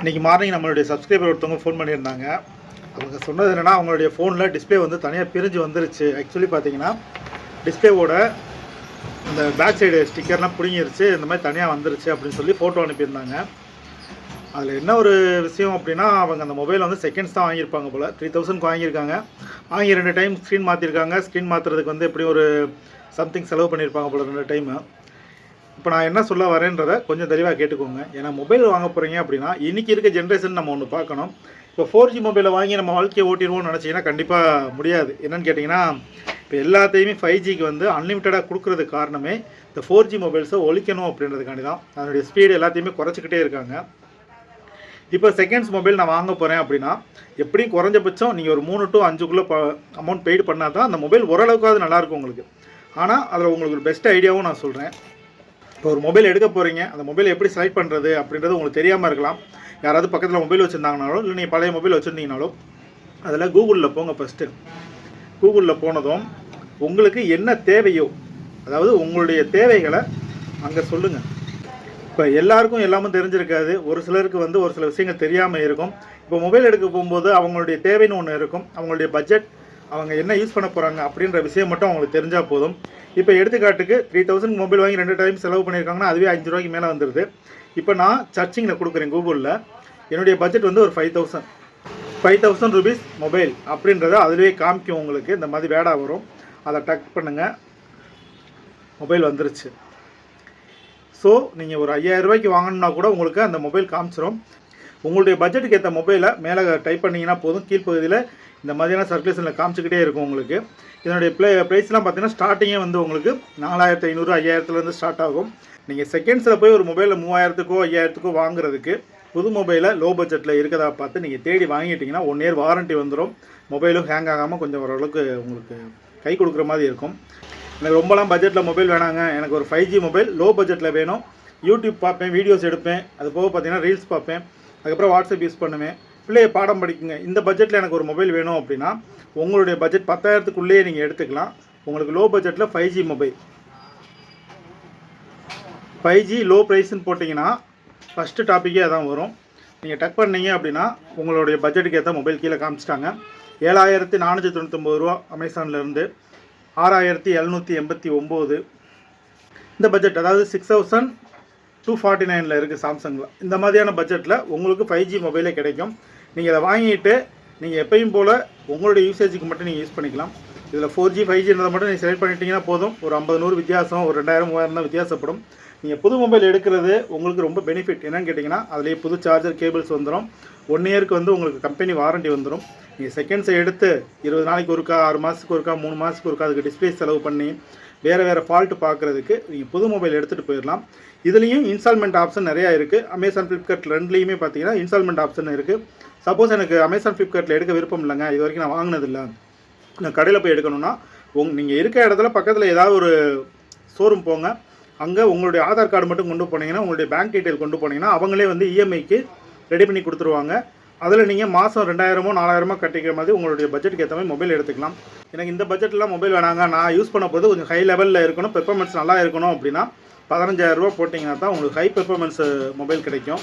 இன்றைக்கி மார்னிங் நம்மளுடைய சப்ஸ்கிரைபர் ஒருத்தவங்க ஃபோன் பண்ணியிருந்தாங்க. அவங்க சொன்னது என்னென்னா அவங்களுடைய ஃபோனில் டிஸ்ப்ளே வந்து தனியாக பிரிஞ்சு வந்துருச்சு. ஆக்சுவலி பார்த்தீங்கன்னா டிஸ்பிளேவோட இந்த பேக் சைடு ஸ்டிக்கர்லாம் பிடுங்கிருச்சு. இந்த மாதிரி தனியாக வந்துருச்சு அப்படின்னு சொல்லி ஃபோட்டோ அனுப்பியிருந்தாங்க. அதில் என்ன ஒரு விஷயம் அப்படின்னா அவங்க அந்த மொபைல் வந்து செகண்ட்ஸ் தான் வாங்கியிருப்பாங்க போல். த்ரீ தௌசண்ட்க்கு வாங்கியிருக்காங்க. வாங்கி ரெண்டு டைம் ஸ்க்ரீன் மாற்றிருக்காங்க ஸ்க்ரீன் மாற்றுறதுக்கு வந்து எப்படி ஒரு சம்திங் செலவு பண்ணியிருப்பாங்க போல் ரெண்டு டைமு இப்போ நான் என்ன சொல்ல வரேன்றதை கொஞ்சம் தெளிவாக கேட்டுக்கோங்க. ஏன்னா மொபைல் வாங்க போகிறீங்க அப்படின்னா இன்றைக்கி இருக்க ஜென்ரேஷன் நம்ம ஒன்று பார்க்கணும். இப்போ ஃபோர் ஜி மொபைலை வாங்கி நம்ம வாழ்க்கையை ஓட்டிடுவோம்னு நினச்சிங்கன்னா கண்டிப்பாக முடியாது. என்னென்னு கேட்டிங்கன்னா இப்போ எல்லாத்தையுமே ஃபைவ் ஜிக்கு வந்து அன்லிமிட்டடாக கொடுக்குறதுக்கு காரணமே இந்த ஃபோர் ஜி மொபைல்ஸை ஒழிக்கணும் அப்படின்றதுக்காண்டி தான். அதனுடைய ஸ்பீடு எல்லாத்தையுமே குறைச்சிக்கிட்டே இருக்காங்க. இப்போ செகண்ட்ஸ் மொபைல் நான் வாங்க போகிறேன் அப்படின்னா எப்படியும் குறைஞ்சபட்சம் நீங்கள் ஒரு மூணு டு அஞ்சுக்குள்ளே ப அமௌண்ட் பெய்டு பண்ணால் தான் அந்த மொபைல் ஓரளவுக்காவது நல்லாயிருக்கும் உங்களுக்கு. ஆனால் அதில் உங்களுக்கு ஒரு பெஸ்ட் ஐடியாவும் நான் சொல்கிறேன் இப்போ ஒரு மொபைல் எடுக்க போகிறீங்க அந்த மொபைல் எப்படி செலக்ட் பண்ணுறது அப்படின்றது உங்களுக்கு தெரியாமல் இருக்கலாம். யாராவது பக்கத்தில் மொபைல் வச்சுருந்தாங்கனாலும் இல்லை நீங்கள் பழைய மொபைல் வச்சுருந்தீங்கனாலும் அதில் கூகுளில் போங்க ஃபஸ்ட்டு கூகுளில் போனதும் உங்களுக்கு என்ன தேவையோ அதாவது உங்களுடைய தேவைகளை அங்கே சொல்லுங்கள் இப்போ எல்லாருக்கும் எல்லாமே தெரிஞ்சிருக்காது. ஒரு சிலருக்கு வந்து ஒரு சில விஷயங்கள் தெரியாமல் இருக்கும். இப்போ மொபைல் எடுக்க போகும்போது அவங்களுடைய தேவைன்னு ஒன்று இருக்கும். அவங்களுடைய பட்ஜெட் அவங்க என்ன யூஸ் பண்ண போகிறாங்க அப்படின்ற விஷயம் மட்டும் அவங்களுக்கு தெரிஞ்சால் போதும். இப்போ எடுத்துக்காட்டுக்கு த்ரீ தௌசண்ட் மொபைல் வாங்கி ரெண்டு டைம் செலவு பண்ணியிருக்காங்கன்னா அதுவே அஞ்சு ரூபாய்க்கு மேலே வந்துடுது இப்போ நான் சர்ச்சிங்கில் கொடுக்குறேன் கூகுளில் என்னுடைய பட்ஜெட் வந்து ஒரு five thousand five thousand rupees mobile அப்படின்றத அதுவே காமிக்கும் உங்களுக்கு. இந்த மாதிரி வேடா வரும். அதை டக் பண்ணுங்கள் மொபைல் வந்துருச்சு. ஸோ நீங்கள் ஒரு 5000 ரூபாய்க்கு வாங்கணும்னா கூட உங்களுக்கு அந்த மொபைல் காமிச்சிரும். உங்களுடைய பட்ஜெட்டுக்கு ஏற்ற மொபைலை மேலே டைப் பண்ணிங்கன்னா போதும். கீழ்ப்பகுதியில் இந்த மாதிரியான சர்க்குலேஷனில் காமிச்சிக்கிட்டே இருக்கும் உங்களுக்கு. இதனுடைய ப்ளே ப்ரைஸ்லாம் பார்த்தீங்கன்னா ஸ்டார்டிங்கே வந்து உங்களுக்கு நாலாயிரத்து ஐநூறு ஐயாயிரத்துலேருந்து ஸ்டார்ட் ஆகும். நீங்கள் செகண்ட்ஸில் போய் ஒரு மொபைலில் மூவாயிரத்துக்கோ ஐயாயிரத்துக்கோ வாங்குறதுக்கு புது மொபைலை லோ பட்ஜெட்டில் இருக்கிறதா பார்த்து நீங்கள் தேடி வாங்கிட்டீங்கன்னா ஒன் இயர் வாரண்ட்டி வந்துடும் மொபைலும் ஹேங் ஆகாமல் கொஞ்சம் ஓரளவுக்கு உங்களுக்கு கை கொடுக்குற மாதிரி இருக்கும். எனக்கு ரொம்பலாம் பட்ஜெட்டில் மொபைல் வேணாங்க. எனக்கு ஒரு ஃபைவ் ஜி மொபைல் லோ பட்ஜெட்டில் வேணும். யூடியூப் பார்ப்பேன் வீடியோஸ் எடுப்பேன். அது போக பார்த்தீங்கன்னா ரீல்ஸ் பார்ப்பேன். அதுக்கப்புறம் வாட்ஸ்அப் யூஸ் பண்ணுவேன். பிள்ளையை பாடம் படிக்குங்க. இந்த பட்ஜெட்டில் எனக்கு ஒரு மொபைல் வேணும் அப்படின்னா உங்களுடைய பட்ஜெட் பத்தாயிரத்துக்குள்ளேயே நீங்கள் எடுத்துக்கலாம். உங்களுக்கு லோ பட்ஜெட்டில் five G mobile five G low ப்ரைஸ்ன்னு போட்டிங்கன்னா ஃபஸ்ட்டு டாப்பிக்கே அதான் வரும். நீங்கள் டக் பண்ணீங்க அப்படின்னா உங்களுடைய பட்ஜெட்டுக்கு ஏற்ற மொபைல் கீழே காமிச்சிட்டாங்க. ஏழாயிரத்தி நானூற்றி தொண்ணூத்தொம்பது ரூபா அமேசான்லேருந்து ஆறாயிரத்தி எழுநூற்றி எண்பத்தி ஒம்பது. இந்த பட்ஜெட் அதாவது சிக்ஸ் தௌசண்ட் டூ ஃபார்ட்டி நைனில் இருக்குது சாம்சங்கில் இந்த மாதிரியான பட்ஜெட்டில் உங்களுக்கு ஃபைவ் ஜி மொபைலே கிடைக்கும். நீங்கள் இதை வாங்கிட்டு நீங்கள் எப்பயும் போல் உங்களுடைய யூசேஜுக்கு மட்டும் நீங்கள் யூஸ் பண்ணிக்கலாம். இதில் ஃபோர் ஜி ஃபைவ் ஜின்றதை மட்டும் நீங்கள் செலக்ட் பண்ணிட்டீங்கன்னா போதும். ஒரு ஐம்பது நூறு வித்தியாசம் ஒரு ரெண்டாயிரம் மூவாயிரம் தான் வித்தியாசப்படும். நீங்கள் புது மொபைல் எடுக்கிறது உங்களுக்கு ரொம்ப பெனிஃபிட் என்னன்னு கேட்டிங்கன்னா அதுலேயே புது சார்ஜர் கேபிள்ஸ் வந்துடும் ஒன் இயருக்கு வந்து உங்களுக்கு கம்பெனி வாரண்டி வந்துடும் நீங்கள் செகண்ட்ஸை எடுத்து இருபது நாளைக்கு ஒருக்கா ஆறு மாதத்துக்கு ஒருக்கா மூணு மாதத்துக்கு ஒருக்கா அதுக்கு டிஸ்பிளே செலவு பண்ணி வேறு வேறு ஃபால்ட்டு பார்க்குறதுக்கு நீங்கள் புது மொபைல் எடுத்துகிட்டு போயிடலாம் இதுலேயும் இன்ஸ்டால்மெண்ட் ஆப்ஷன் நிறையா இருக்குது அமேசான் ஃப்ளிப்கார்ட் ரெண்டுலேயுமே பார்த்தீங்கன்னா இன்ஸ்டால்மெண்ட் ஆப்ஷன் இருக்குது சப்போஸ் எனக்கு அமேசான் ஃப்ளிப்கார்ட்டில் எடுக்க விருப்பம் இல்லைங்க. இது வரைக்கும் நான் வாங்கினதில்லை. நான் கடையில் போய் எடுக்கணும்னா உங் நீங்கள் இருக்க இடத்துல பக்கத்தில் ஏதாவது ஒரு ஷோரூம் போங்க. அங்கே உங்களுடைய ஆதார் கார்டு மட்டும் கொண்டு போனீங்கன்னா உங்களுடைய பேங்க் டீட்டெயில் கொண்டு போனீங்கன்னா அவங்களே வந்து இஎம்ஐக்கு ரெடி பண்ணி கொடுத்துருவாங்க. அதில் நீங்கள் மாதம் ரெண்டாயிரமோ நாலாயிரமோ கட்டிக்கிற மாதிரி உங்களுடைய பட்ஜெட்டுக்கு ஏற்ற மாதிரி மொபைல் எடுத்துக்கலாம். எனக்கு இந்த பட்ஜெட்லாம் மொபைல் வேணாங்க. நான் யூஸ் பண்ண போது கொஞ்சம் ஹை லெவலில் இருக்கணும். பெர்ஃபார்மன்ஸ் நல்லா இருக்கணும் அப்படின்னா பதினஞ்சாயிரரூபா போட்டிங்கன்னா தான் உங்களுக்கு ஹை பெர்ஃபார்மன்ஸ் மொபைல் கிடைக்கும்.